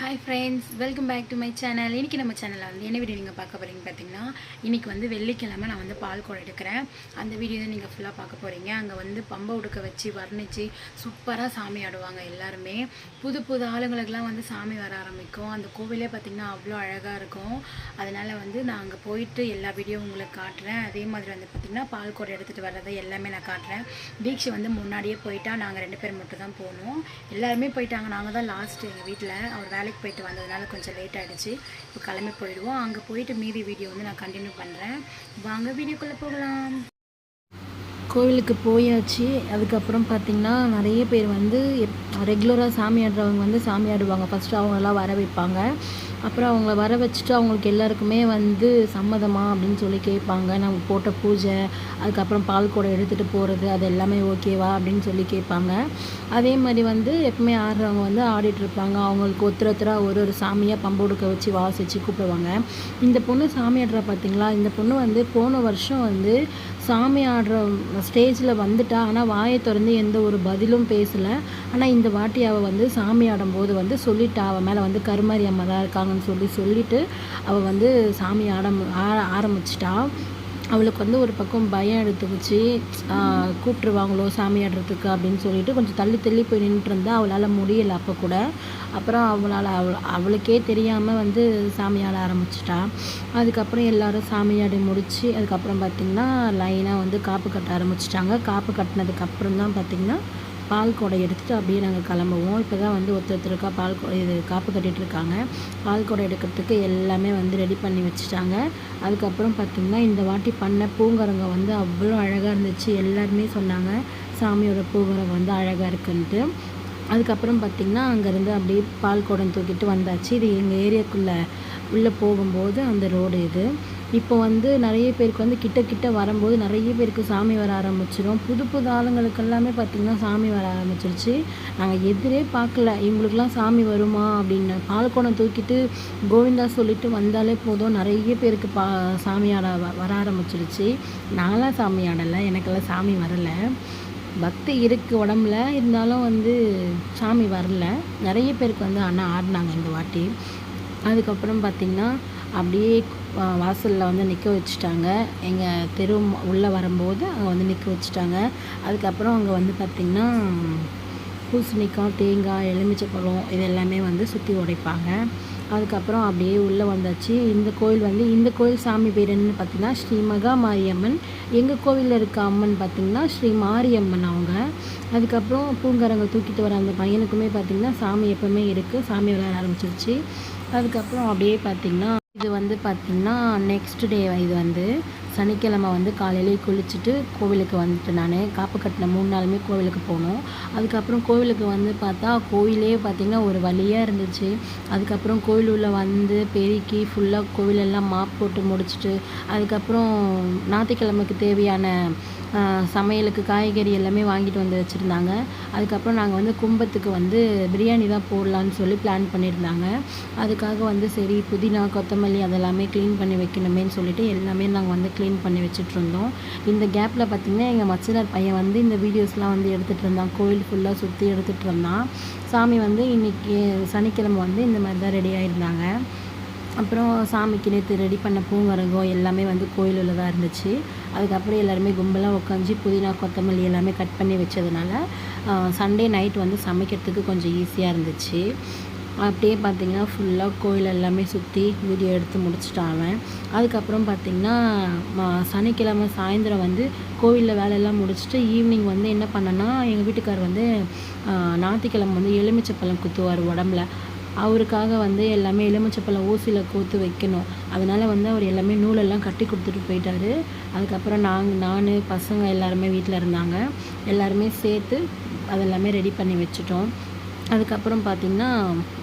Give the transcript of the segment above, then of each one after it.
Hi friends welcome back to my channel இன்றைக்கி நம்ம சேனலில் வந்து என்ன வீடியோ நீங்கள் பார்க்க போகிறீங்க பார்த்தீங்கன்னா இன்றைக்கி வந்து வெள்ளிக்கிழமை நான் வந்து பால் குடம் எடுக்கிறேன். அந்த வீடியோ தான் நீங்கள் ஃபுல்லாக பார்க்க போகிறீங்க அங்கே வந்து பம்பை உடுக்க வச்சு வர்ணித்து சூப்பராக சாமி ஆடுவாங்க எல்லாருமே. புது புது ஆளுங்களுக்கெல்லாம் வந்து சாமி வர ஆரம்பிக்கும். அந்த கோவிலே பார்த்திங்கன்னா அவ்வளோ அழகாக இருக்கும். அதனால் வந்து நான் அங்கே போயிட்டு எல்லா வீடியோ உங்களுக்கு காட்டுறேன். அதே மாதிரி வந்து பார்த்திங்கன்னா பால் குடம் எடுத்துகிட்டு வர்றதை எல்லாமே நான் காட்டுறேன். தீக்ஷி வந்து முன்னாடியே போயிட்டா நாங்கள் ரெண்டு பேர் மட்டும் தான் போனோம். எல்லாருமே போயிட்டாங்க. நாங்கள் தான் லாஸ்ட்டு எங்கள் வீட்டில் அவர் வேலைக்கு போயிட்டு வந்ததுனால கொஞ்சம் லேட் ஆகிடுச்சு இப்போ கிளம்பி போயிடுவோம். அங்கே போயிட்டு மீதி வீடியோ வந்து நான் கண்டினியூ பண்ணுறேன் வாங்க வீடியோக்குள்ளே போகலாம். கோவிலுக்கு போயாச்சு. அதுக்கப்புறம் பார்த்திங்கன்னா நிறைய பேர் வந்து ரெகுலராக சாமி ஆடுறவங்க வந்து சாமி ஆடுவாங்க. ஃபஸ்ட்டு அவங்களெல்லாம் வர வைப்பாங்க. அப்புறம் அவங்கள வர வச்சுட்டு அவங்களுக்கு எல்லாருக்குமே வந்து சம்மதமா அப்படின்னு சொல்லி கேட்பாங்க. நம்ம போட்ட பூஜை அதுக்கப்புறம் பால் கூடை எடுத்துகிட்டு போகிறது அது எல்லாமே ஓகேவா அப்படின்னு சொல்லி கேட்பாங்க. அதே மாதிரி வந்து எப்பவுமே ஆடுறவங்க வந்து ஆடிட்டுருப்பாங்க அவங்களுக்கு ஒருத்தர் ஒருத்தராக ஒரு ஒரு சாமியாக பம்புடுக்க வச்சு வாசித்து கூப்பிடுவாங்க. இந்த பொண்ணு சாமி ஆடுறா பார்த்தீங்களா இந்த பொண்ணு வந்து போன வருஷம் வந்து சாமி ஆடுற ஸ்டேஜில் வந்துட்டா ஆனால் வாயை திறந்து எந்த ஒரு பதிலும் பேசலை. ஆனால் இந்த வாட்டி அவள் வந்து சாமி ஆடும்போது வந்து சொல்லிட்டா. அவள் மேலே வந்து கருமாரி அம்மா தான் இருக்காங்கன்னு சொல்லி சொல்லிட்டு அவள் வந்து சாமி ஆட ஆரம்பிச்சிட்டா. அவளுக்கு வந்து ஒரு பக்கம் பயம் எடுத்துக்கிச்சு கூப்பிட்ருவாங்களோ சாமி ஆடுறதுக்கு அப்படின்னு சொல்லிட்டு கொஞ்சம் தள்ளி தள்ளி போய் நின்றுட்டு இருந்தா அவளால் முடியலை அப்போ கூட. அப்புறம் அவளால் அவள் அவளுக்கே தெரியாமல் வந்து சாமி ஆட ஆரம்பிச்சிட்டா. அதுக்கப்புறம் எல்லாரும் சாமி ஆடி முடித்து அதுக்கப்புறம் பார்த்திங்கன்னா லைனாக வந்து காப்பு கட்ட ஆரம்பிச்சிட்டாங்க. காப்பு கட்டினதுக்கப்புறம் தான் பார்த்திங்கன்னா பால் குடை எடுத்துகிட்டு அப்படியே நாங்கள் கிளம்புவோம். இப்போ தான் வந்து ஒருத்தர் ஒருத்தருக்கா பால் இது காப்பு கட்டிகிட்டு இருக்காங்க. பால் குடை எடுக்கிறதுக்கு எல்லாமே வந்து ரெடி பண்ணி வச்சுட்டாங்க. அதுக்கப்புறம் பார்த்திங்கன்னா இந்த வாட்டி பண்ண பூங்கரங்க வந்து அவ்வளோ அழகாக இருந்துச்சு. எல்லாருமே சொன்னாங்க சாமியோட பூங்கரங்க வந்து அழகாக இருக்குன்ட்டு. அதுக்கப்புறம் பார்த்திங்கன்னா அங்கேருந்து அப்படியே பால் குடம் தூக்கிட்டு வந்தாச்சு. இது எங்கள் ஏரியாக்குள்ளே உள்ளே போகும்போது அந்த ரோடு இது. இப்போ வந்து நிறைய பேருக்கு வந்து கிட்ட கிட்ட வரும்போது நிறைய பேருக்கு சாமி வர ஆரம்பிச்சிடும் புது புது ஆளுங்களுக்கு எல்லாமே பார்த்திங்கன்னா சாமி வர ஆரம்பிச்சிருச்சு. நாங்கள் எதிரே பார்க்கல. இவங்களுக்குலாம் சாமி வருமா அப்படின்னு பால்குடம் தூக்கிட்டு கோவிந்தா சொல்லிட்டு வந்தாலே போதும். நிறைய பேருக்கு பா சாமி ஆட வர ஆரம்பிச்சிருச்சு. நான்லாம் சாமி ஆடலை. எனக்கெல்லாம் சாமி வரலை. பக்தி இருக்குது உடம்புல. இருந்தாலும் வந்து சாமி வரல. நிறைய பேருக்கு வந்து ஆனால் ஆடினாங்க இந்த வாட்டி. அதுக்கப்புறம் பார்த்திங்கன்னா அப்படியே வாசலில் வந்து நிற்க வச்சுட்டாங்க. எங்கள் தெரு உள்ளே வரும்போது அங்கே வந்து நிற்க வச்சுட்டாங்க. அதுக்கப்புறம் அங்கே வந்து பார்த்திங்கன்னா பூசணிக்காய் தேங்காய் எலுமிச்சைப்பழம் இது எல்லாமே வந்து சுற்றி உடைப்பாங்க. அதுக்கப்புறம் அப்படியே உள்ளே வந்தாச்சு. இந்த கோயில் வந்து இந்த கோயில் சாமி பேர் என்னன்னு பார்த்திங்கன்னா ஸ்ரீ மகா மாரியம்மன். எங்கள் கோவிலில் இருக்க அம்மன் பார்த்திங்கன்னா ஸ்ரீ மாரியம்மன் அவங்க. அதுக்கப்புறம் பூங்கரங்க தூக்கிட்டு வர அந்த பையனுக்குமே பார்த்திங்கன்னா சாமி எப்போவுமே இருக்குது சாமி விளையாட ஆரம்பிச்சிருச்சு. அதுக்கப்புறம் அப்படியே பார்த்திங்கன்னா இது வந்து பார்த்திங்கன்னா நெக்ஸ்ட் டே இது வந்து. சனிக்கிழமை வந்து காலையிலேயே குளிச்சுட்டு கோவிலுக்கு வந்துட்டு நான். காப்பு கட்டின மூணு நாளுமே கோவிலுக்கு போனோம். அதுக்கப்புறம் கோவிலுக்கு வந்து பார்த்தா கோவிலே பார்த்திங்கன்னா ஒரு வழியாக இருந்துச்சு. அதுக்கப்புறம் கோவில் உள்ளே வந்து பெருக்கி ஃபுல்லாக கோவிலெல்லாம் மாப் போட்டு முடிச்சுட்டு அதுக்கப்புறம் ஞாயிற்றுக்கிழமைக்கு தேவையான சமையலுக்கு காய்கறி எல்லாமே வாங்கிட்டு வந்து வச்சுருந்தாங்க. அதுக்கப்புறம் நாங்கள் வந்து கும்பத்துக்கு வந்து பிரியாணி தான் போடலான்னு சொல்லி பிளான் பண்ணியிருந்தாங்க. அதுக்காக வந்து சரி புதினா கொத்தமல்லி அதெல்லாமே க்ளீன் பண்ணி வைக்கணுமேன்னு சொல்லிட்டு எல்லாமே நாங்கள் வந்து க்ளீன் பண்ணி வச்சுட்ருந்தோம். இந்த கேப்பில் பார்த்திங்கன்னா எங்கள் மச்சினர் பையன் வந்து இந்த வீடியோஸ்லாம் வந்து எடுத்துகிட்டு இருந்தான். கோயில் ஃபுல்லாக சுற்றி எடுத்துகிட்டு இருந்தான். சாமி வந்து இன்றைக்கி சனிக்கிழமை வந்து இந்த மாதிரி தான் ரெடி ஆகிருந்தாங்க அப்புறம் சாமிக்கு நேற்று ரெடி பண்ண பூங்கரங்கம் எல்லாமே வந்து கோயிலில் தான் இருந்துச்சு. அதுக்கப்புறம் எல்லாருமே கும்பலாக உட்காந்து புதினா கொத்தமல்லி எல்லாமே கட் பண்ணி வச்சதுனால சண்டே நைட் வந்து சமைக்கிறதுக்கு கொஞ்சம் ஈஸியாக இருந்துச்சு. அப்படியே பார்த்திங்கன்னா ஃபுல்லாக கோயில் எல்லாமே சுற்றி வீடியோ எடுத்து முடிச்சிட்டாங்க அதுக்கப்புறம் பார்த்திங்கன்னா சனிக்கிழமை சாயந்தரம் வந்து கோவிலில் வேலையெல்லாம் முடிச்சுட்டு ஈவினிங் வந்து என்ன பண்ணேன்னா எங்கள் வீட்டுக்கார் வந்து ஞாயிற்றுக்கிழமை வந்து எலுமிச்சப்பழம் குத்துவார் உடம்புல. அவருக்காக வந்து எல்லாமே எலுமிச்சப்பழம் ஊசியில் கோத்து வைக்கணும். அதனால் வந்து அவர் எல்லாமே நூலெல்லாம் கட்டி கொடுத்துட்டு போயிட்டார். அதுக்கப்புறம் நாங்கள் நான் பசங்க எல்லாருமே வீட்டில் இருந்தாங்க. எல்லாருமே சேர்த்து அதெல்லாமே ரெடி பண்ணி வச்சுட்டோம். அதுக்கப்புறம் பார்த்திங்கன்னா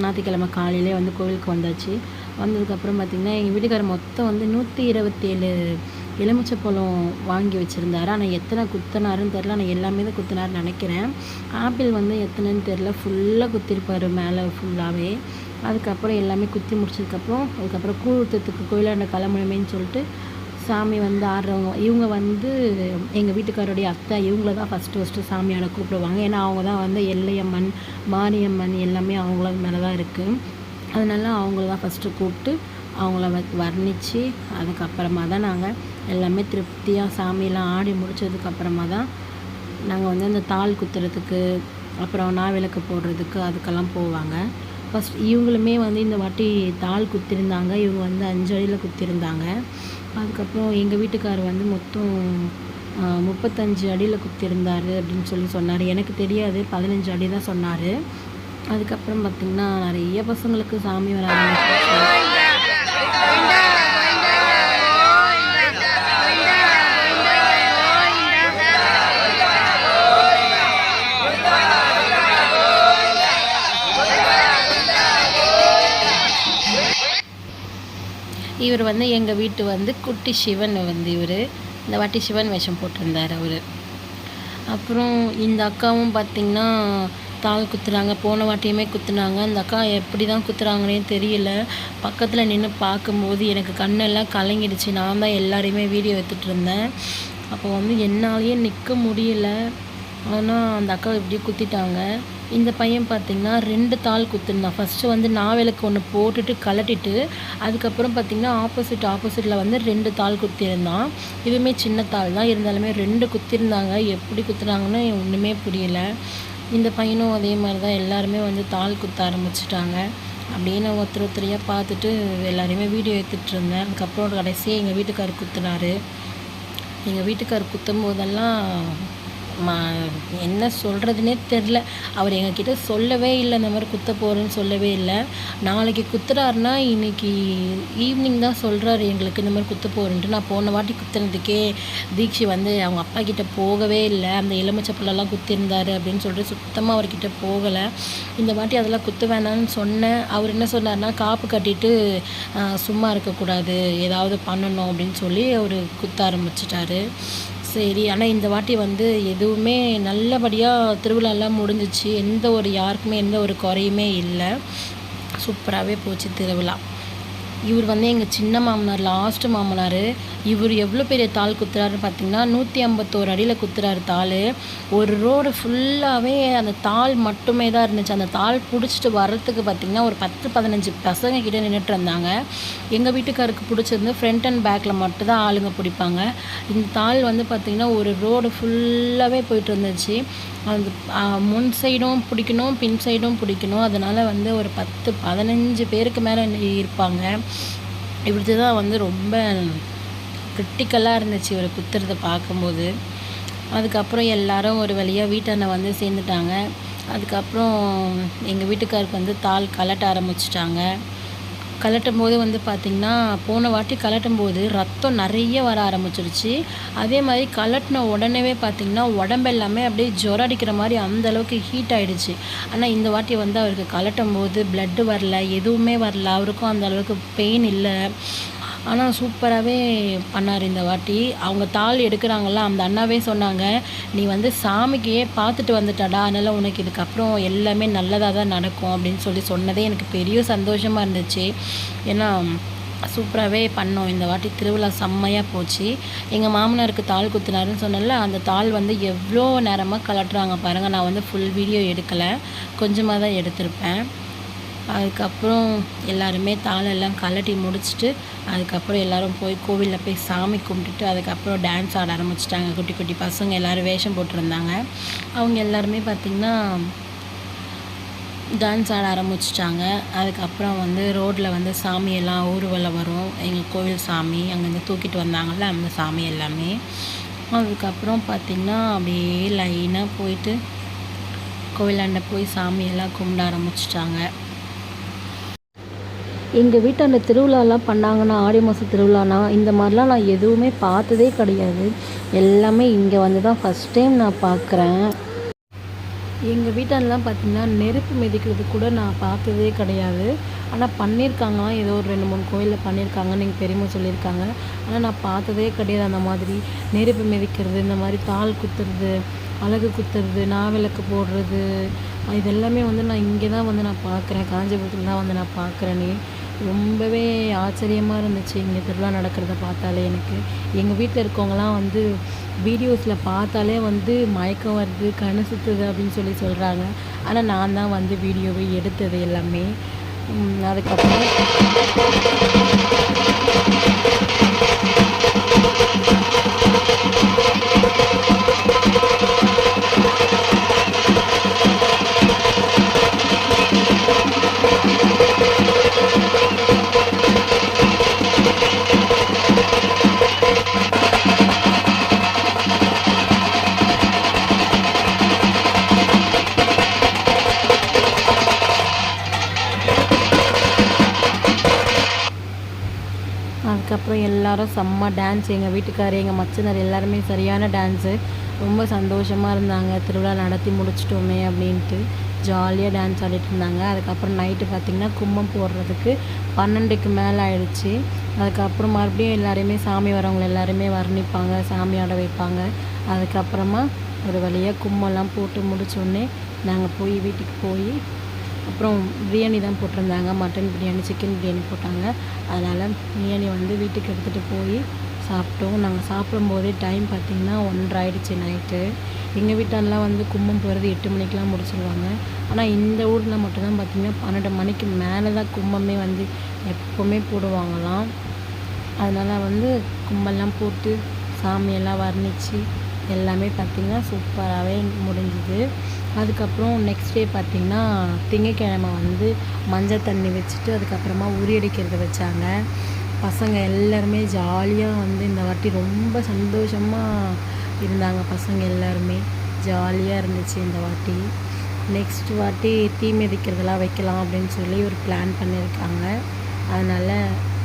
ஞாயிற்றுக்கிழமை காலையிலே வந்து கோவிலுக்கு வந்தாச்சு. வந்ததுக்கப்புறம் பார்த்திங்கன்னா எங்கள் வீட்டுக்காரர் மொத்தம் வந்து நூற்றி இருபத்தேழு எலுமிச்சப்பழம் வாங்கி வச்சுருந்தாரு. ஆனால் எத்தனை குத்தினாருன்னு தெரில ஆனால் எல்லாமே தான் குத்தினாருன்னு நினைக்கிறேன். ஆப்பிள் வந்து எத்தனைன்னு தெரில ஃபுல்லாக குத்திருப்பார் மேலே ஃபுல்லாகவே அதுக்கப்புறம் எல்லாமே குத்தி முடிச்சதுக்கப்புறம் அதுக்கப்புறம் கூழ் ஊற்றுறதுக்கு கோயிலாண்ட கிளம்பணுமேன்னு சொல்லிட்டு சாமி வந்து ஆடுறவங்க இவங்க வந்து எங்கள் வீட்டுக்காரோடைய அத்தை இவங்கள தான் ஃபஸ்ட்டு ஃபஸ்ட்டு சாமியாட கூப்பிடுவாங்க. ஏன்னா அவங்க தான் வந்து எல்லையம்மன் மாரியம்மன் எல்லாமே அவங்கள மேலே தான் இருக்குது அதனால அவங்கள தான் ஃபஸ்ட்டு கூப்பிட்டு அவங்கள வ வர்ணித்து அதுக்கப்புறமா தான் நாங்கள் எல்லாமே திருப்தியாக சாமியெல்லாம் ஆடி முடிச்சதுக்கப்புறமா தான் நாங்கள் வந்து அந்த தாள் குத்துறதுக்கு அப்புறம் நாவிளக்கு போடுறதுக்கு அதுக்கெல்லாம் போவாங்க. ஃபஸ்ட் இவங்களுமே வந்து இந்த வாட்டி தாள் குத்திருந்தாங்க. இவங்க வந்து அஞ்சு குத்திருந்தாங்க. அதுக்கப்புறம் எங்கள் வீட்டுக்காரர் வந்து மொத்தம் முப்பத்தஞ்சு அடியில் குத்திருந்தார் அப்படின்னு சொல்லி சொன்னார். எனக்கு தெரியாது பதினஞ்சு அடி தான் சொன்னார். அதுக்கப்புறம் பார்த்திங்கன்னா நிறைய பசங்களுக்கு சாமி வர ஆரம்பிச்சிருச்சு. இவர் வந்து எங்கள் வீட்டு வந்து குட்டி சிவன் வந்து இவர். இந்த வாட்டி சிவன் வேஷம் போட்டிருந்தார் அவர். அப்புறம் இந்த அக்காவும் பார்த்திங்கன்னா தாள் குத்துறாங்க. போன வாட்டியுமே குத்துனாங்க. அந்த அக்கா எப்படி தான் குத்துறாங்கன்னே தெரியல. பக்கத்தில் நின்று பார்க்கும்போது எனக்கு கண்ணெல்லாம் கலங்கிடுச்சு. நான் தான் எல்லாரையுமே வீடியோ எடுத்துகிட்டு இருந்தேன். அப்போ வந்து என்னாலேயே நிற்க முடியல. ஆனால் அந்த அக்கா இப்படி குத்திட்டாங்க. இந்த பையன் பார்த்திங்கன்னா ரெண்டு தாள் குத்துருந்தான் ஃபஸ்ட்டு வந்து நாவலுக்கு ஒன்று போட்டுட்டு கலட்டிட்டு அதுக்கப்புறம் பார்த்திங்கன்னா ஆப்போசிட் ஆப்போசிட்டில் வந்து ரெண்டு தாள் குத்திருந்தான் இதுவுமே சின்ன தாள் தான். இருந்தாலுமே ரெண்டு குத்திருந்தாங்க. எப்படி குத்துனாங்கன்னு ஒன்றுமே புரியல. இந்த பையனும் அதே மாதிரி தான். எல்லாருமே வந்து தாள் குத்த ஆரம்பிச்சிட்டாங்க. அப்படியே நான் ஒருத்தர் ஒருத்தரையாக பார்த்துட்டு எல்லாரையுமே வீடியோ எடுத்துகிட்டு இருந்தேன். அதுக்கப்புறம் கடைசியாக எங்கள் வீட்டுக்காரர் குத்துனாரு. எங்கள் வீட்டுக்கார் குத்தும் போதெல்லாம் மா என்ன சொல்கிறதுனே தெரில. அவர் எங்ககிட்ட சொல்லவே இல்லை இந்த மாதிரி குத்த போகிறேன்னு சொல்லவே இல்லை. நாளைக்கு குத்துறாருன்னா இன்னைக்கு ஈவினிங் தான் சொல்கிறாரு எங்களுக்கு இந்த மாதிரி குத்த போகிறேன்ட்டு நான் போன வாட்டி குத்துனதுக்கே தீக்ஷி வந்து அவங்க அப்பா கிட்டே போகவே இல்லை. அந்த எலுமிச்சப்பழம்லாம் குத்திருந்தாரு அப்படின்னு சொல்லிட்டு சுத்தமாக அவர்கிட்ட போகலை. இந்த வாட்டி அதெல்லாம் குத்து வேணாம்னு சொன்னேன். அவர் என்ன சொன்னார்னா காப்பு கட்டிட்டு சும்மா இருக்கக்கூடாது. ஏதாவது பண்ணணும் அப்படின்னு சொல்லி அவர் குத்த ஆரம்பிச்சிட்டாரு. சரி ஆனால் இந்த வாட்டி வந்து எதுவுமே நல்லபடியாக திருவிழாலாம் முடிஞ்சிச்சு. எந்த ஒரு யாருக்குமே எந்த ஒரு குறையுமே இல்லை. சூப்பராகவே போச்சு திருவிழா. இவர் வந்து எங்கள் சின்ன மாமனார் லாஸ்ட்டு மாமனார். இவர் எவ்வளோ பெரிய தாள் குத்துறாருன்னு பார்த்தீங்கன்னா நூற்றி ஐம்பத்தோரு அடியில் குத்துறாரு தாள். ஒரு ரோடு ஃபுல்லாகவே அந்த தாள் மட்டுமே தான் இருந்துச்சு. அந்த தாள் பிடிச்சிட்டு வர்றதுக்கு பார்த்திங்கன்னா ஒரு பத்து பதினஞ்சு பசங்க கிட்ட நின்றுட்டு இருந்தாங்க. எங்கள் வீட்டுக்காருக்கு பிடிச்சிருந்து ஃப்ரண்ட் அண்ட் பேக்கில் மட்டும்தான் ஆளுங்க பிடிப்பாங்க. இந்த தாள் வந்து பார்த்திங்கன்னா ஒரு ரோடு ஃபுல்லாகவே போயிட்டு இருந்துச்சு. அது முன் சைடும் பிடிக்கணும் பின் சைடும் பிடிக்கணும். அதனால் வந்து ஒரு பத்து பதினஞ்சு பேருக்கு மேலே இருப்பாங்க. இப்படி தான் வந்து ரொம்ப கிரிட்டிக்கலாக இருந்துச்சு இவர் குத்துறதை பார்க்கும்போது. அதுக்கப்புறம் எல்லாரும் ஒரு வழியாக வீட்டாண்ட வந்து சேர்ந்துட்டாங்க. அதுக்கப்புறம் எங்கள் வீட்டுக்காருக்கு வந்து தாள் கலட்ட ஆரம்பிச்சிட்டாங்க. கலட்டும் போது வந்து பார்த்திங்கன்னா போன வாட்டி கலட்டும் போது ரத்தம் நிறைய வர ஆரம்பிச்சிருச்சு. அதே மாதிரி கலட்டின உடனே பார்த்திங்கன்னா உடம்பு எல்லாமே அப்படியே ஜுரம் அடிக்கிற மாதிரி அந்த அளவுக்கு ஹீட் ஆகிடுச்சு ஆனால் இந்த வாட்டி வந்து அவருக்கு கலட்டும் போது பிளட்டு வரல எதுவுமே வரல அவருக்கும் அந்த அளவுக்கு பெயின் இல்லை. ஆனால் சூப்பராகவே பண்ணார் இந்த வாட்டி. அவங்க தாள் எடுக்கிறாங்களா அந்த அண்ணாவே சொன்னாங்க நீ வந்து சாமிக்கையே பார்த்துட்டு வந்துட்டாடா அதனால் உனக்கு இதுக்கப்புறம் எல்லாமே நல்லதாக தான் நடக்கும் அப்படின்னு சொல்லி சொன்னதே எனக்கு பெரிய சந்தோஷமாக இருந்துச்சு. ஏன்னா சூப்பராகவே பண்ணோம். இந்த வாட்டி திருவிழா செம்மையாக போச்சு. எங்கள் மாமனாருக்கு தாள் குத்துனாருன்னு சொன்னல அந்த தாள் வந்து எவ்வளோ நேரமாக கலட்டுறாங்க பாருங்கள் நான் வந்து ஃபுல் வீடியோ எடுக்கலை. கொஞ்சமாக தான் எடுத்திருப்பேன். அதுக்கப்புறம் எல்லாருமே தாளெல்லாம் கலட்டி முடிச்சுட்டு அதுக்கப்புறம் எல்லோரும் போய் கோவிலில் போய் சாமி கும்பிட்டுட்டு அதுக்கப்புறம் டான்ஸ் ஆட ஆரம்பிச்சிட்டாங்க. குட்டி குட்டி பசங்க எல்லோரும் வேஷம் போட்டிருந்தாங்க. அவங்க எல்லாருமே பார்த்திங்கன்னா டான்ஸ் ஆட ஆரம்பிச்சிட்டாங்க. அதுக்கப்புறம் வந்து ரோட்டில் வந்து சாமியெல்லாம் ஊர்வலம் வரும். எங்கள் கோவில் சாமி அங்கேருந்து தூக்கிட்டு வந்தாங்கள்ல அந்த சாமி எல்லாமே. அதுக்கப்புறம் பார்த்திங்கன்னா அப்படியே லைனாக போயிட்டு கோவிலாண்ட போய் சாமியெல்லாம் கும்பிட ஆரம்பிச்சிட்டாங்க. எங்கள் வீட்டாண்ட திருவிழாலாம் பண்ணாங்கன்னா ஆடி மாதம் திருவிழானா இந்த மாதிரிலாம் நான் எதுவுமே பார்த்ததே கிடையாது. எல்லாமே இங்கே வந்து தான் ஃபஸ்ட் டைம் நான் பார்க்குறேன். எங்கள் வீட்டாண்டலாம் பார்த்திங்கன்னா நெருப்பு மிதிக்கிறது கூட நான் பார்த்ததே கிடையாது. ஆனால் பண்ணியிருக்காங்களாம் ஏதோ ஒரு ரெண்டு மூணு கோயிலில் பண்ணியிருக்காங்கன்னு எங்கள் பெரியம்மா சொல்லியிருக்காங்க. ஆனால் நான் பார்த்ததே கிடையாது அந்த மாதிரி. நெருப்பு மிதிக்கிறது இந்த மாதிரி தாள் குத்துறது அலகு குத்துறது நாவிளக்கு போடுறது இதெல்லாமே வந்து நான் இங்கே தான் வந்து நான் பார்க்குறேன். காஞ்சிபுரத்தில் தான் வந்து நான் பார்க்குறேனே. ரொம்பவே ஆச்சரியமாக இருந்துச்சு இங்கே திருவிழா நடக்கிறத பார்த்தாலே எனக்கு. எங்கள் வீட்டில் இருக்கவங்களாம் வந்து வீடியோஸில் பார்த்தாலே வந்து மயக்கம் வருது கண் சுற்றுது அப்படின்னு சொல்லி சொல்கிறாங்க ஆனால் நான் தான் வந்து வீடியோவை எடுத்தது எல்லாமே. அதுக்கப்புறம் அதுக்கப்புறம் எல்லாரும் செம்ம டான்ஸ் எங்கள் வீட்டுக்காரர் எங்கள் மச்சனர் எல்லாருமே சரியான டான்ஸு ரொம்ப சந்தோஷமாக இருந்தாங்க. திருவிழா நடத்தி முடிச்சிட்டோமே அப்படின்ட்டு ஜாலியாக டான்ஸ் ஆடிட்டு இருந்தாங்க. அதுக்கப்புறம் நைட்டு பார்த்திங்கன்னா கும்பம் போடுறதுக்கு பன்னெண்டுக்கு மேலே ஆயிடுச்சு. அதுக்கப்புறம் மறுபடியும் எல்லாரையுமே சாமி வரவங்க எல்லாருமே வர்ணிப்பாங்க சாமி ஆட வைப்பாங்க. அதுக்கப்புறமா ஒரு வழியாக கும்பம்லாம் போட்டு முடிச்சோடனே நாங்கள் போய் வீட்டுக்கு போய் அப்புறம் பிரியாணி தான் போட்டிருந்தாங்க. மட்டன் பிரியாணி சிக்கன் பிரியாணி போட்டாங்க. அதனால் பிரியாணி வந்து வீட்டுக்கு எடுத்துகிட்டு போய் சாப்பிட்டோம். நாங்கள் சாப்பிடும்போதே டைம் பார்த்திங்கன்னா ஒன்றரை ஆயிடுச்சு நைட்டு எங்கள் வீட்டாலலாம் வந்து கும்பம் போகிறது எட்டு மணிக்கெலாம் முடிச்சிருவாங்க. ஆனால் இந்த ஊரில் மட்டும்தான் பார்த்திங்கன்னா பன்னெண்டு மணிக்கு மேலே தான் கும்பமே வந்து எப்போவுமே போடுவாங்களாம். அதனால் வந்து கும்பெல்லாம் போட்டு சாமியெல்லாம் வர்ணித்து எல்லாமே பார்த்திங்கன்னா சூப்பராகவே முடிஞ்சுது. அதுக்கப்புறம் நெக்ஸ்ட் டே பார்த்திங்கன்னா திங்கக்கிழமை வந்து மஞ்சள் தண்ணி வச்சுட்டு அதுக்கப்புறமா உரியடிக்கிறது வச்சாங்க. பசங்க எல்லாருமே ஜாலியாக வந்து இந்த வாட்டி ரொம்ப சந்தோஷமாக இருந்தாங்க பசங்க எல்லாருமே. ஜாலியாக இருந்துச்சு இந்த வாட்டி. நெக்ஸ்ட் வாட்டி தீ மிதிக்கிறதெல்லாம் வைக்கலாம் அப்படின்னு சொல்லி ஒரு பிளான் பண்ணியிருக்காங்க. அதனால்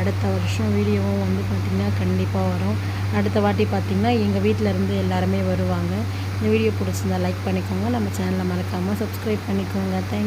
அடுத்த வருஷம் வீடியோவும் வந்து பார்த்திங்கன்னா கண்டிப்பாக வரும். அடுத்த வாட்டி பார்த்திங்கன்னா எங்கள் வீட்டில் இருந்து எல்லாருமே வருவாங்க. இந்த வீடியோ பிடிச்சிருந்தா லைக் பண்ணிக்கோங்க. நம்ம சேனலை மறக்காமல் சப்ஸ்கிரைப் பண்ணிக்கோங்க. தேங்க்